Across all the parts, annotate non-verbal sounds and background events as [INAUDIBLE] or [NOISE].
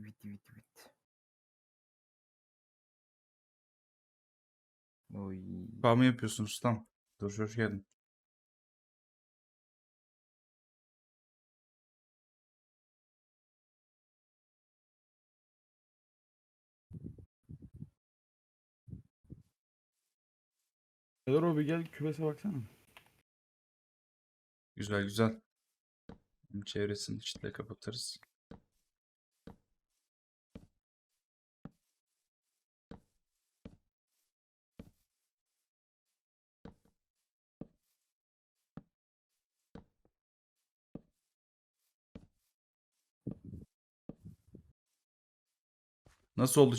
Evet evet evet. Oy. Kahve yapıyorsun ustam. Dur hoş geldin. Eder o bir gel küvese baksana. Güzel güzel. Çevresini işte kapatırız. Nasıl oldu?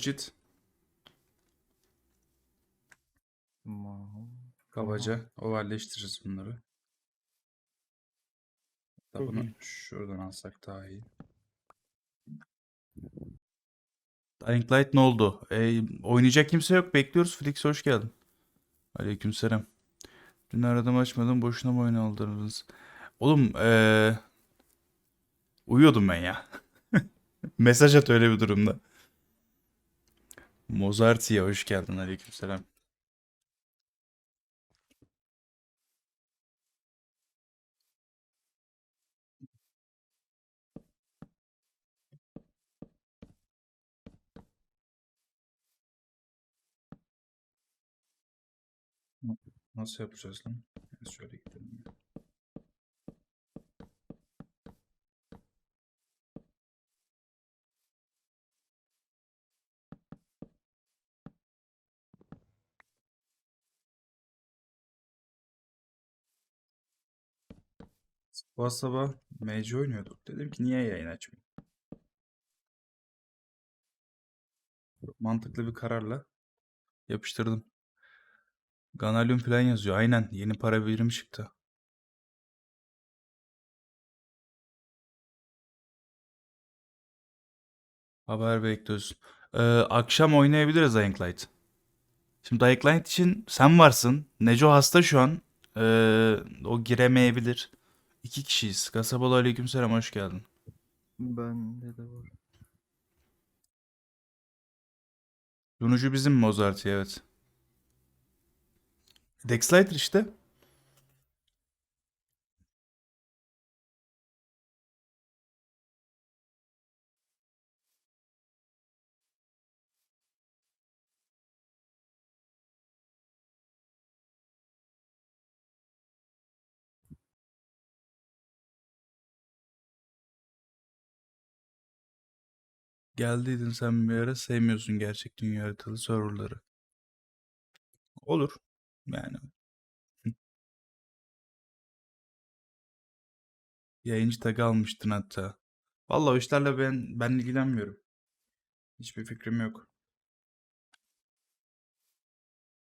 Ma- Kabaca ovalleştiririz bunları. Hatta bunu şuradan alsak daha iyi. Dying Light ne oldu? Ee, oynayacak kimse yok. Bekliyoruz. Flix hoş geldin. Aleykümselam. Dün aradım açmadım. Boşuna mı oyun aldınız? Oğlum ee, uyuyordum ben ya. [LAUGHS] Mesaj at öyle bir durumda. Mozart'ya hoş geldin. Aleykümselam. Nasıl yapacağız lan? Şöyle gidelim. Sabah sabah MC oynuyorduk. Dedim ki niye yayın? Çok mantıklı bir kararla yapıştırdım. Ganalyum falan yazıyor. Aynen. Yeni para birimi çıktı. Haber bekliyoruz. Ee, akşam oynayabiliriz Dying Light. Şimdi Dying Light için sen varsın. Neco hasta şu an. Ee, o giremeyebilir. İki kişiyiz. Kasabalı aleykümselam hoş geldin. Bende de var. Sunucu bizim Mozart evet. Dexlighter işte. Geldiydin sen bir ara sevmiyorsun gerçek dünya haritalı serverları. Olur. Yani. Yayıncı tagı almıştın hatta. Vallahi o işlerle ben ben ilgilenmiyorum. Hiçbir fikrim yok.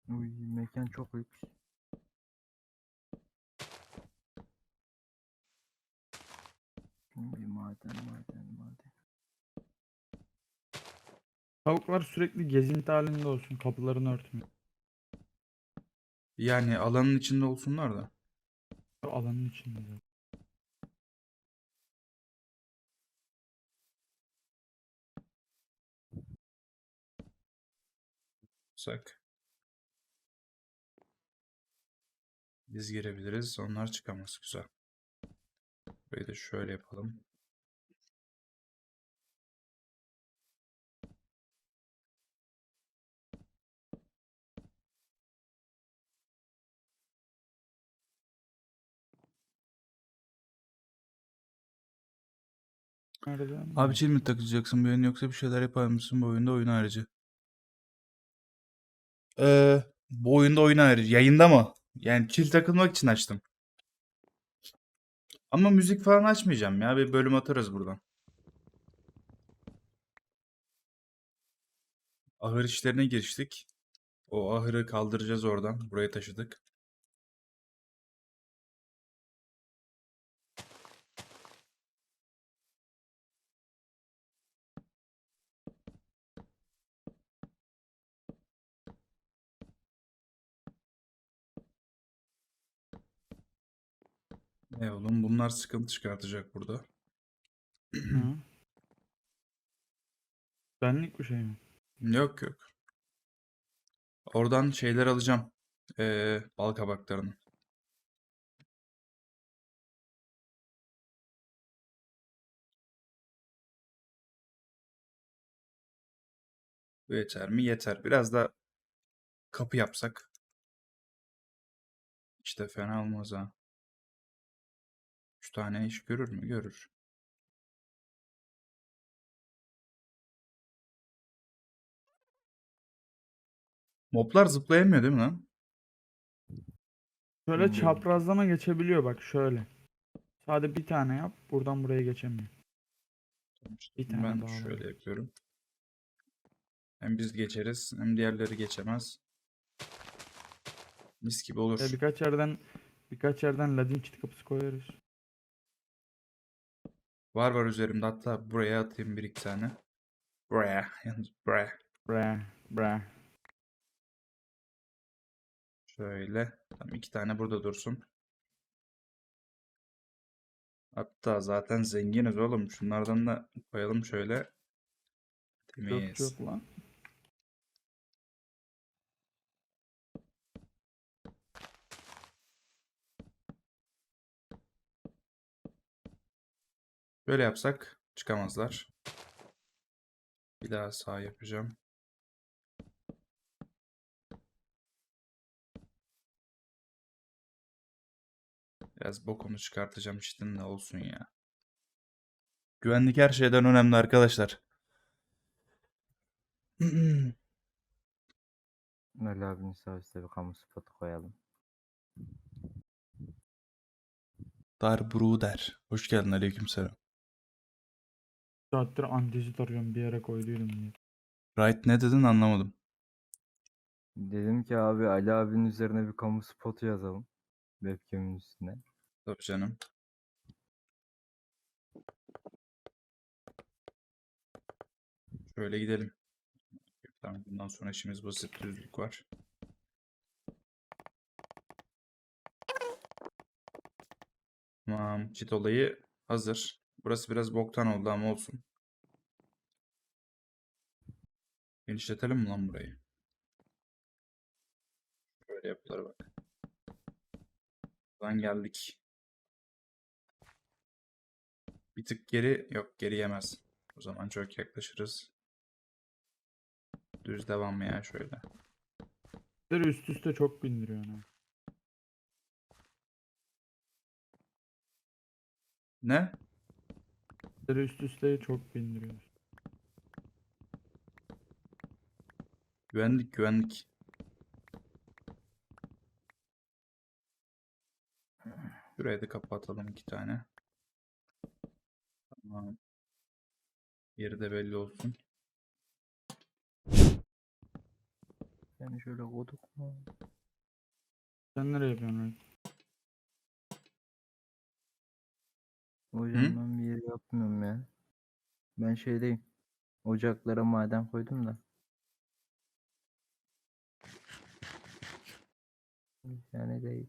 Uy mekan çok büyük. Bir maden maden maden. Tavuklar sürekli gezinti halinde olsun. Kapılarını örtmüyor. Yani alanın içinde olsunlar da. Alanın içinde. zaten. Sak. Biz girebiliriz. Onlar çıkamaz. Güzel. Burayı da şöyle yapalım. Abi chill mi takılacaksın bu oyun yoksa bir şeyler yapar mısın bu oyunda oyun harici? Ee, bu oyunda oyun harici. Yayında mı? Yani chill takılmak için açtım. Ama müzik falan açmayacağım ya. Bir bölüm atarız buradan. Ahır işlerine giriştik. O ahırı kaldıracağız oradan. Buraya taşıdık. Ne oğlum bunlar sıkıntı çıkartacak burada. Hı. [CLEARS THROAT] Benlik bir şey mi? Yok yok. Oradan şeyler alacağım. Ee, bal kabaklarını. Bu yeter mi? Yeter. Biraz da kapı yapsak. İşte fena olmaz ha. Tane iş görür mü? Görür. Moblar zıplayamıyor değil mi lan? Şöyle Bilmiyorum. çaprazlama geçebiliyor bak şöyle. Sadece bir tane yap. Buradan buraya geçemiyor. Bir tane Ben daha şöyle alalım. yapıyorum. Hem biz geçeriz hem diğerleri geçemez. Mis gibi olur. Ve birkaç yerden birkaç yerden ladin kit kapısı koyarız. Var var üzerimde hatta buraya atayım bir iki tane. Buraya. Yalnız buraya. Bre bre. Şöyle. Tamam iki tane burada dursun. Hatta zaten zenginiz oğlum. Şunlardan da koyalım şöyle. Çok Temiz. çok lan. Böyle yapsak çıkamazlar. Bir daha sağ yapacağım. Biraz bokunu çıkartacağım işte ne olsun ya. Güvenlik her şeyden önemli arkadaşlar. [CLEARS THROAT] Ali abinin sağ üstte bir kamu spotu koyalım. Dar Bruder. Hoş geldin aleykümselam. Saattir andezit arıyorum bir yere koyduydum diye. Right ne dedin anlamadım. Dedim ki abi Ali abinin üzerine bir kamu spotu yazalım. Webcam'in üstüne. Tabii canım. Şöyle gidelim. Tamam, bundan sonra işimiz basit düzlük var. Tamam, çit olayı hazır. Burası biraz boktan oldu ama olsun. Genişletelim mi lan burayı? Böyle yapıları bak. Buradan geldik. Bir tık geri yok geri yemez. O zaman çok yaklaşırız. Düz devam ya şöyle.Leri üst üste çok bindiriyor ha. Ne?Leri üst üste çok bindiriyor. Güvenlik güvenlik. Şuraya da kapatalım iki tane. Tamam. Yeri de belli olsun. Yani şöyle koyduk mu? Sen nereye yapıyorsun öyle? Hocam ben bir yeri yapmıyorum ya. Ben şeydeyim. Ocaklara maden koydum da. Yani değil.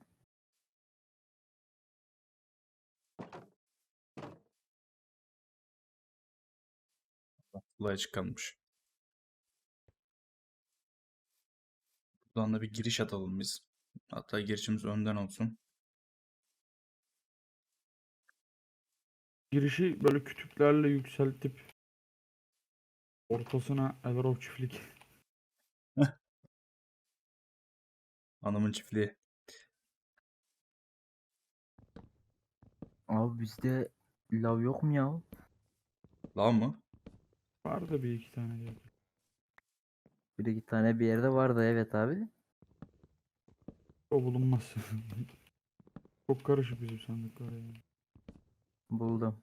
Kolay çıkarmış. Buradan da bir giriş atalım biz. Hatta girişimiz önden olsun. Girişi böyle kütüklerle yükseltip ortasına Everov çiftlik. [LAUGHS] Hanımın çiftliği. Abi bizde lav yok mu ya? Lan mı? Vardı bir iki tane diye. Bir iki tane bir yerde vardı evet abi. O bulunmaz. [LAUGHS] Çok karışık bizim sandıklar ya. Buldum.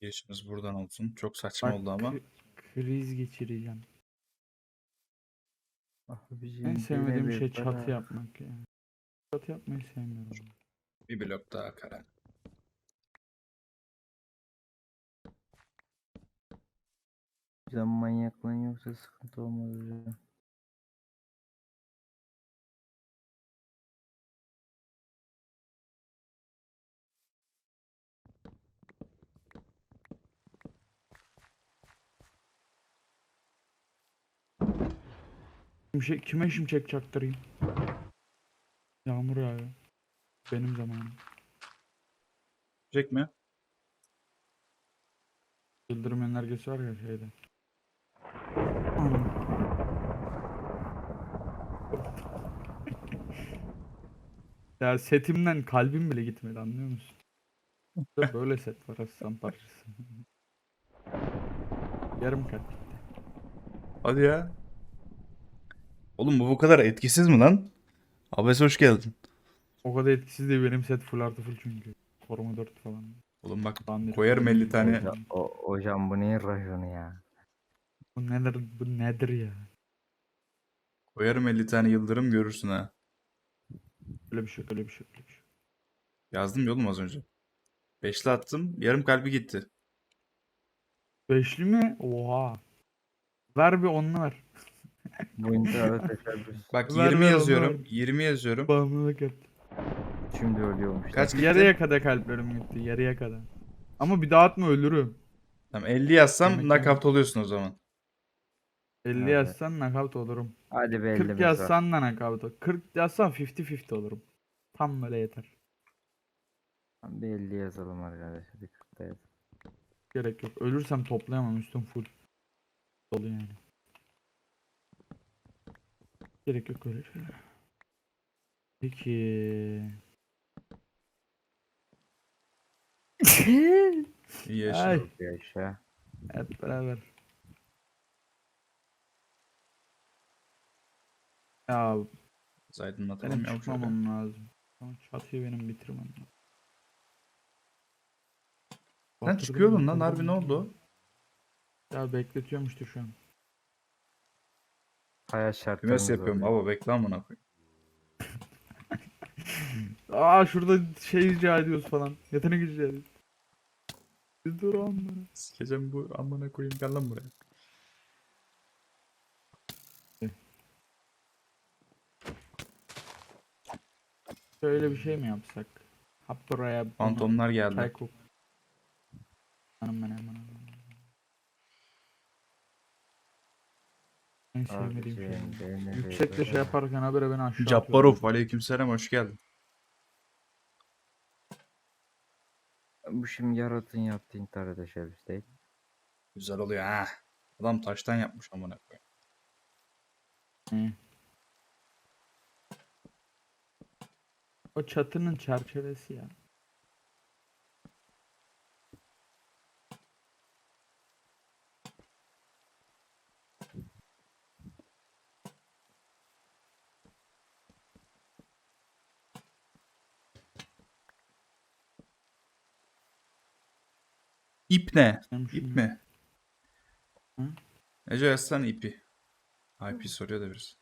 Girişimiz buradan olsun. Çok saçma Bak, oldu ama. kri- kriz geçireceğim. Abicim, En sevmediğim bir şey çatı para. yapmak ya. Çatı yapmayı sevmiyorum. Bir blok daha kara. Sen manyaklığın yoksa sıkıntı olmaz hocam. Şimşek, kime şimşek çaktırayım? Yağmur yağıyor. Benim zamanım. Çek mi? Yıldırım enerjisi var ya şeyde. [LAUGHS] Ya setimden kalbim bile gitmedi anlıyor musun? İşte Böyle set var aslan parçası. Yarım kalp gitti. Hadi ya. Oğlum bu bu kadar etkisiz mi lan? Abes hoş geldin. O kadar etkisiz değil benim set full artı full çünkü. Koruma 4 falan. Oğlum bak Bandit koyarım falan. 50 tane. Hocam, o, hocam bu neyin rajonu ya? Bu nedir bu nedir ya? Koyarım 50 tane yıldırım görürsün ha. Öyle bir şey yok, öyle bir şey yok, öyle bir şey. Yazdım ya oğlum az önce. Beşli attım. Yarım kalbi gitti. Beşli mi? Oha. Ver bir onlu ver. Bu intihara teşebbüs. [LAUGHS] Bak Ver 20 ver, yazıyorum. ver. 20 yazıyorum. Bağımlılık et. Şimdi ölüyormuş. Kaç gitti? Yarıya kadar kalplerim gitti. Yarıya kadar. Ama bir daha atma ölürüm. Tamam 50 yazsam Demek ki- knockout oluyorsun o zaman. 50 Evet. yazsan knockout olurum. Hadi be 40 elimiz var. yazsan da knockout ol. 40 yazsan 50-50 olurum. Tam böyle yeter. Bir 50 yazalım arkadaşlar. Bir 40 da yazalım. Gerek yok. Ölürsem toplayamam üstüm full. Dolu yani. Gerek yok öyle şeyler. Peki. İyi yaşa. Ay. Yaşa. Hep beraber. Ya Biz aydınlatalım benim ya şöyle. çıkmamam lazım. Çatıyı benim bitirmem lazım. Sen Batırdım, çıkıyordun lan harbi ne oldu? Ya bekletiyormuştu şu an. Hayat şartlarımız Kümes yapıyorum. oluyor. Baba bekle amına koyayım. [LAUGHS] Aa şurada şey rica ediyoruz falan. Yetenek rica ediyoruz. Bir dur amına. Sikeceğim bu amına koyayım gel lan buraya. Şöyle bir şey mi yapsak? Hap buraya Fantomlar çay geldi. koy. Hanım ben hemen. Şey. Yüksekle şey yaparken habire beni aşağı Cabbarov aleykümselam hoş geldin. Bu şimdi yaratın yaptığı intihara teşebbüs değil. Güzel oluyor ha. Adam taştan yapmış amına koyayım. Hı. O çatının çerçevesi ya. İp ne? İp mi? Hı? Ece yazsan ipi. IP soruyor da birisi.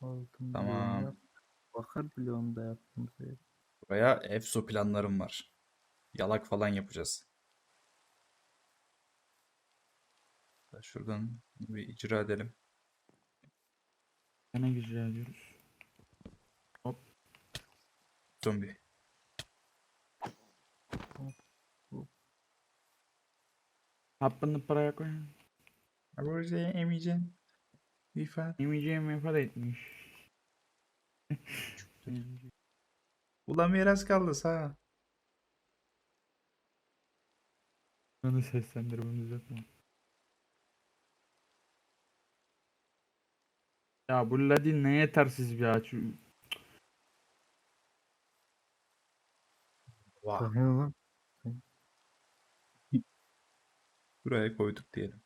Altın Tamam. yap. Bakar bloğunu da yaptım. buraya. Buraya EFSO planlarım var. Yalak falan yapacağız. Şuradan bir icra edelim. Ne rica ediyoruz. Zombi. Happını paraya koy. Abi emeyeceksin. İfa. Yemeyeceğim ifade etmiş. [LAUGHS] Ulan miras kaldı sağ. Bunu seslendirmemiz yok mu? Ya bu Ladin ne yetersiz bir ağaç. Vah. Bakın lan. Buraya koyduk diyelim.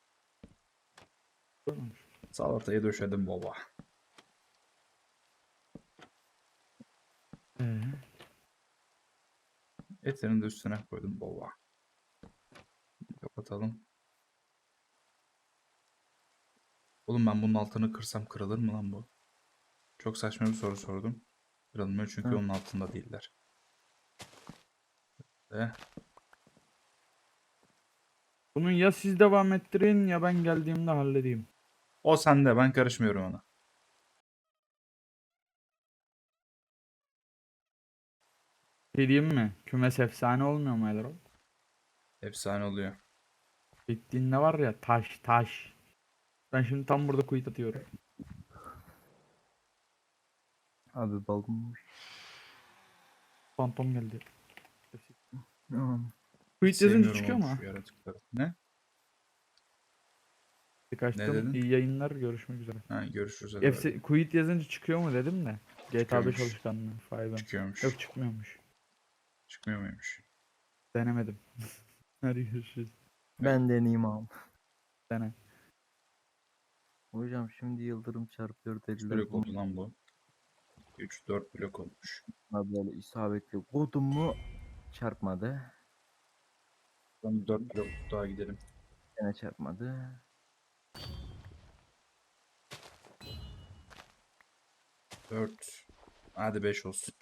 Salatayı döşedim baba. Ee, Etlerini de üstüne koydum baba. Kapatalım. Oğlum ben bunun altını kırsam kırılır mı lan bu? Çok saçma bir soru sordum. Kırılmıyor çünkü Hı. onun altında değiller. Ve bunu ya siz devam ettirin ya ben geldiğimde halledeyim. o sende ben karışmıyorum ona. Şey diyeyim mi? Kümes efsane olmuyor mu Elro? Efsane oluyor. Bittiğinde var ya taş taş. Ben şimdi tam burada kuyut atıyorum. Abi balım. Fantom geldi. Tamam. Yazınca Sevmiyorum çıkıyor mu? şu yaratıkları. Ne? Kaçtım. dedin? İyi yayınlar. Görüşmek üzere. Ha görüşürüz. hadi bay bay. FC, Quit yazınca çıkıyor mu dedim de. GTA 5 Çıkıyormuş. alışkanlığı. Five'den. Çıkıyormuş. Yok çıkmıyormuş. Çıkmıyor muymuş? Denemedim. [LAUGHS] Hadi görüşürüz. Ben deneyeyim abi. Dene. Hocam şimdi yıldırım çarpıyor dediler. blok oldu lan bu? 3-4 blok olmuş. Buna böyle isabetli kodum mu çarpmadı. Ben 4 blok daha gidelim. Gene çarpmadı. Dört. Hadi 5 olsun.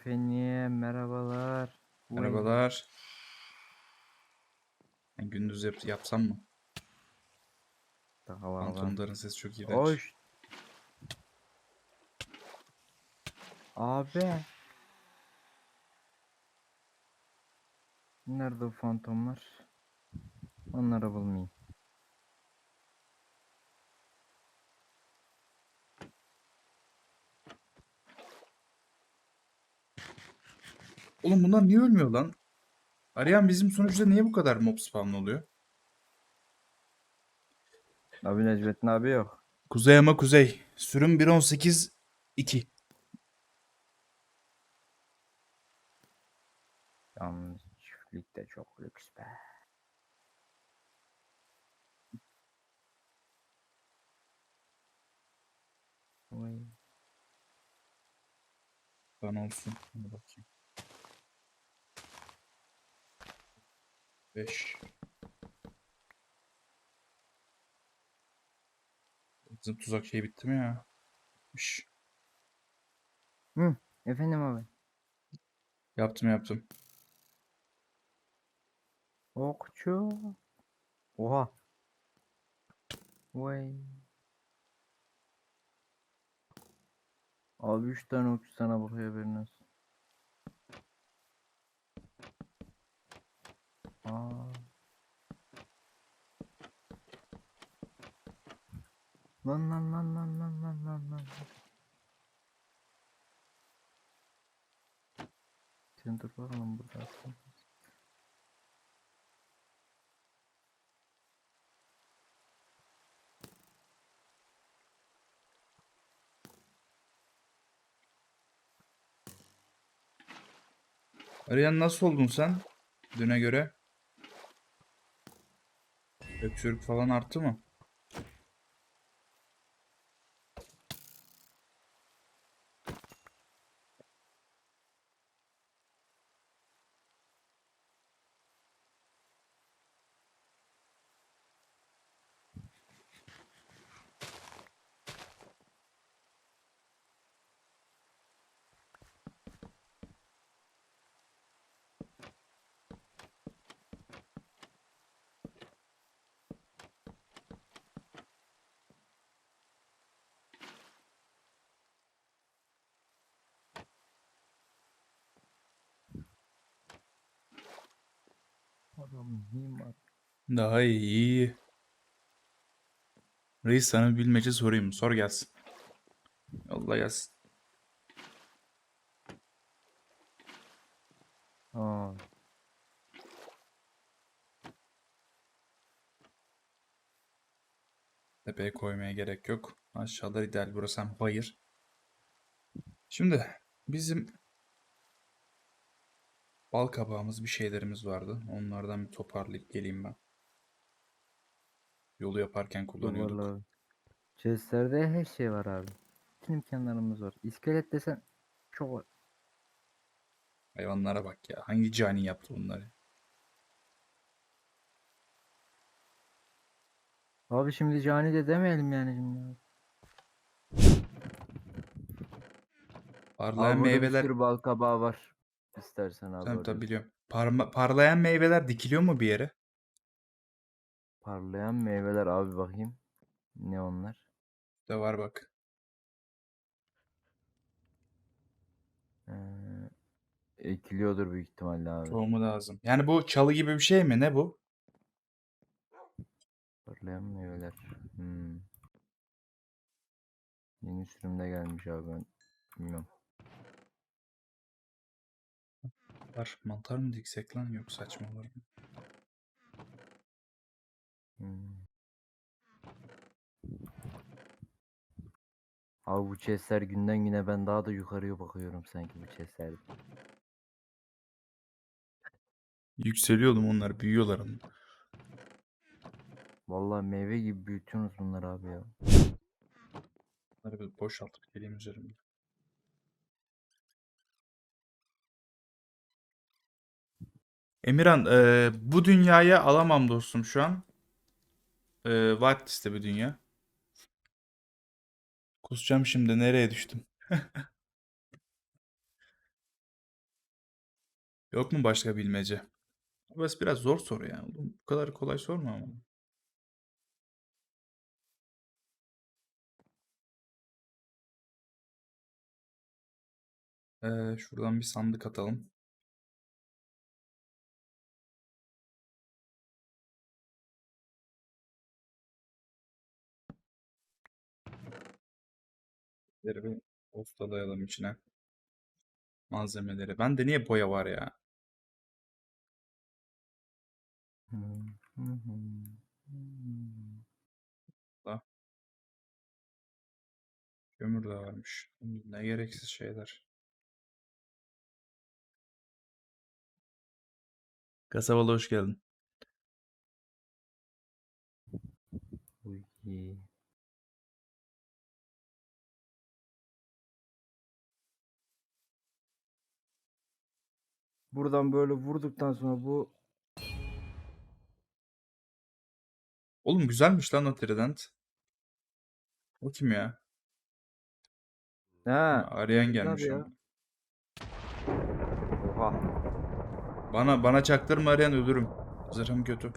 Efendim. Merhabalar. Vay, Merhabalar. Ben gündüz yap yapsam mı? Daha var. Fantomların sesi çok iğrenç. Hoş. Abi. Nerede o fantomlar? Onları bulmayayım. Oğlum bunlar niye ölmüyor lan? Arayan bizim sonuçta niye bu kadar mob spawn oluyor? Abi Necmettin abi yok. Kuzey ama kuzey. Sürüm 1.18 2. Yalnız çiftlik de çok lüks be. Vay. Ben olsun. Hadi bakayım. 5. Bizim tuzak şey bitti mi ya? Bitmiş. Efendim abi. Yaptım yaptım. Okçu. Oha. Vay. Abi 3 tane okçu sana bakıyor haberin olsun. Aa. Lan lan lan lan lan lan lan lan. Sen dur bakalım burada. Arayan nasıl oldun sen? Düne göre. Öksürük falan arttı mı? Adam mimar. Daha iyi. Reis sana bilmece sorayım. Sor gelsin. Yolla gelsin. Aa. Tepeye koymaya gerek yok. Aşağıda ideal. Burası hem bayır. Şimdi bizim bal kabağımız bir şeylerimiz vardı. Onlardan bir toparlayıp geleyim ben. Yolu yaparken kullanıyorduk. Vallahi. Chestlerde her şey var abi. Bütün imkanlarımız var. İskelet desen çok var. Hayvanlara bak ya. Hangi cani yaptı bunları? Abi şimdi cani de demeyelim yani şimdi. Parlayan Abi bir meyveler. sürü bal kabağı var. İstersen abi. Orada. tabii biliyorum. Parma- parlayan meyveler dikiliyor mu bir yere? Parlayan meyveler abi bakayım. Ne onlar? De var bak. Ee, ekiliyordur büyük ihtimalle abi. Tohumu lazım. Yani bu çalı gibi bir şey mi? Ne bu? Parlayan meyveler. Hmm. Yeni sürümde gelmiş abi ben bilmiyorum. Var. Mantar mı diksek lan? Yok saçmalar mı? Hmm. Abi bu chestler günden güne ben daha da yukarıya bakıyorum sanki bu chestlerde. Yükseliyor oğlum onlar. Büyüyorlar ama. Vallahi meyve gibi büyütüyorsunuz bunları abi ya. Bunları bir boşaltıp geleyim üzerimde. Emirhan, eee, bu dünyaya alamam dostum şu an. Eee Whitelist'te bir dünya. Kusacağım şimdi. Nereye düştüm? [LAUGHS] Yok mu başka bilmece? Burası biraz zor soru ya. Oğlum, bu kadar kolay sorma ama. Eee, şuradan bir sandık atalım. Malzemeleri bir oftalayalım içine. Malzemeleri. Bende niye boya var ya? Hı, hmm. Kömür de varmış. Ne gereksiz şeyler. Kasabalı hoş geldin. Uy, iyi. Buradan böyle vurduktan sonra bu Oğlum güzelmiş lan o trident. O kim ya? ha arayan Mevlüt abi gelmiş ya. ama. Oha. Bana bana çaktırma arayan ölürüm. Zırhım kötü.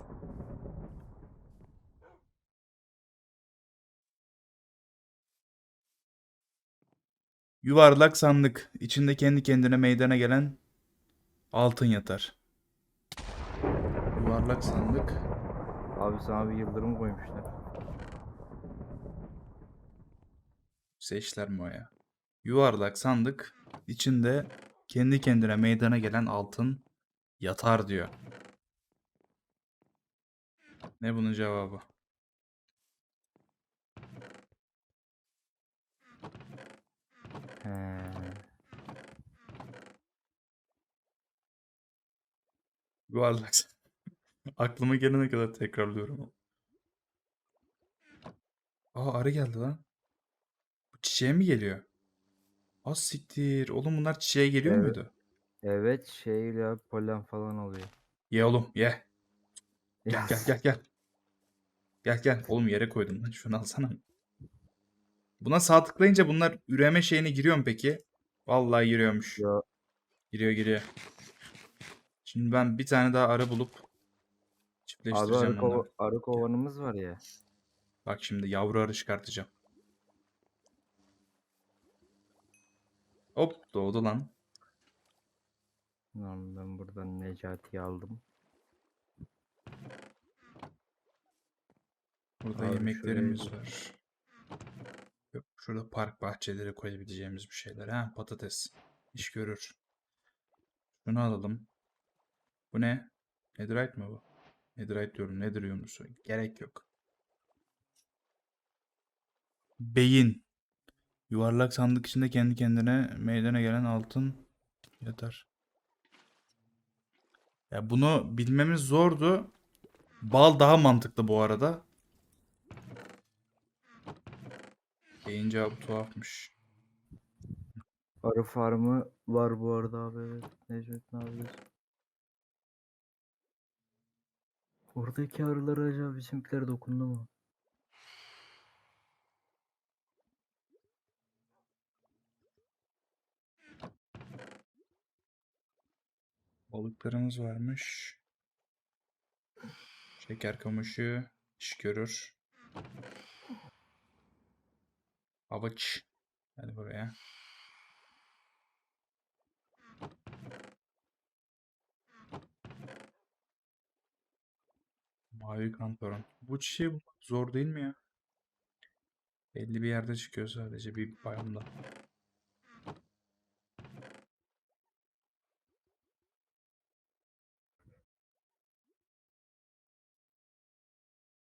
Yuvarlak sandık. İçinde kendi kendine meydana gelen altın yatar. Yuvarlak sandık. Abi sana bir yıldırım koymuşlar. Seçler mi o ya? Yuvarlak sandık. içinde kendi kendine meydana gelen altın yatar diyor. Ne bunun cevabı? He. Yuvarlak. [LAUGHS] Aklıma gelene kadar tekrarlıyorum. Aa arı geldi lan. Bu çiçeğe mi geliyor? Az siktir. Oğlum bunlar çiçeğe geliyor Evet. muydu? Evet şeyle polen falan oluyor. Ye oğlum ye. Gel gel gel gel. Gel gel. Oğlum yere koydum lan. Şunu alsana. Buna sağ tıklayınca bunlar üreme şeyine giriyor mu peki? Vallahi giriyormuş. Ya, Giriyor giriyor. Şimdi ben bir tane daha arı bulup abi çiftleştireceğim arı, kova, arı kovanımız var ya. Bak şimdi yavru arı çıkartacağım. Hop doğdu lan. Lan ben buradan Necati'yi aldım. Burada Abi yemeklerimiz şuraya- var. Yok, şurada park bahçeleri koyabileceğimiz bir şeyler. Ha patates. İş görür. Şunu alalım. Bu ne? Netherite mi bu? Netherite diyorum. Nether yumrusu. Gerek yok. Beyin. Yuvarlak sandık içinde kendi kendine meydana gelen altın yatar. Ya bunu bilmemiz zordu. Bal daha mantıklı bu arada. Beyin cevabı tuhafmış. Arı farmı var bu arada abi evet. Necati ne yapıyorsun? Oradaki arılara acaba bizimkiler dokundu mu? Balıklarımız varmış. Şeker kamışı iş görür. Havuç. Hadi buraya. Mavi kantaron. Bu çiçeği bulmak zor değil mi ya? Belli bir yerde çıkıyor sadece bir bayramda.